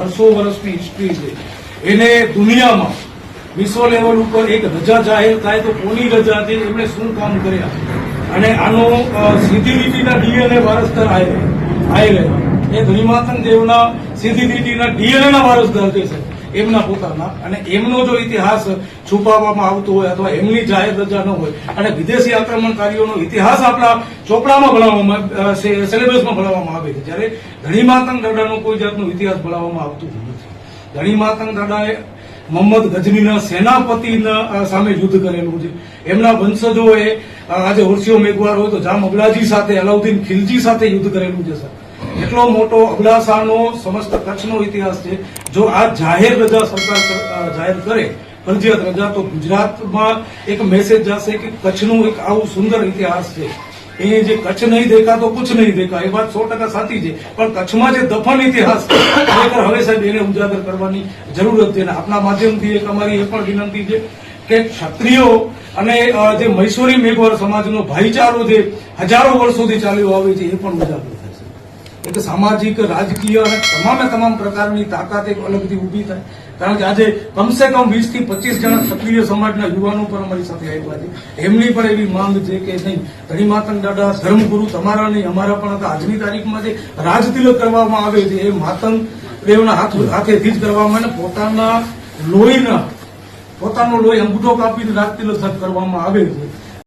પાંચસો વર્ષની હિસ્ટ્રી છે. એને દુનિયામાં વિશ્વ લેવલ ઉપર એક રજા જાહેર થાય તો કોની રજા છે એમણે શું કામ કર્યા? અને આનો સીધી લીટીના ડીએનએ વારસદાર આવી રહ્યા એ ધણીમાતન દેવના સીધી લીટીના ડીએનએના વારસદાર છે. એમના પોતાના અને એમનો જો ઇતિહાસ છુપાવવામાં આવતો હોય અથવા એમની જાહેર રજા ન હોય અને વિદેશી આક્રમણકારીઓનો ઇતિહાસ આપણા ચોપડામાં ભણાવવામાં સિલેબસમાં ભણાવવામાં આવે છે. જ્યારે ધણીમાતંગ દાડાનો કોઈ જાતનો ઇતિહાસ ભણાવવામાં આવતું નથી. ધણીમાતંગ દાડાએ મોહમ્મદ ગજનીના સેનાપતિના સામે યુદ્ધ કરેલું છે. એમના વંશજોએ આજે હોર્સિયો મેઘવાર હોય તો જામ અબલાજી સાથે, અલાઉદ્દીન ખિલજી સાથે યુદ્ધ કરેલું છે, સર. એટલો મોટો અબડાસાનો સમસ્ત કચ્છનો ઇતિહાસ છે. જો આ જાહેર રજા સરકાર જાહેર કરે, ફરજિયાત રજા, તો ગુજરાતમાં એક મેસેજ જશે કે કચ્છનું એક આવું સુંદર ઇતિહાસ છે. એ જે કચ્છ નહીં દેખા તો કુછ નહીં દેખા, એ વાત સો ટકા સાચી છે. પણ કચ્છમાં જે દફન ઇતિહાસ ખરેખર હવે સાહેબ એને ઉજાગર કરવાની જરૂરત છે. આપના માધ્યમથી એક અમારી એ પણ વિનંતી છે કે ક્ષત્રિયો અને જે મૈસૂરી મેઘવર સમાજનો ભાઈચારો જે હજારો વર્ષોથી ચાલ્યો આવે છે, એ પણ ઉજાગર એક સામાજિક, રાજકીય અને તમામે તમામ પ્રકારની તાકાત એક અલગથી ઊભી થાય. કારણ કે આજે કમસે કમ વીસથી પચીસ જણા સક્રિય સમાજના યુવાનો પણ અમારી સાથે આવ્યા છે. એમની પણ એવી માંગ છે કે નહીં, ધણીમાતન દાદા, ધર્મગુરુ તમારા નહીં, અમારા પણ હતા. આજની તારીખમાં જે રાજતિલક કરવામાં આવે છે, એ માતંગ દેવના હાથ હાથેથી જ કરવામાં અને પોતાના લોહીના, પોતાનો લોહી અંગૂઠો કાપીને રાજતિલક કરવામાં આવે છે.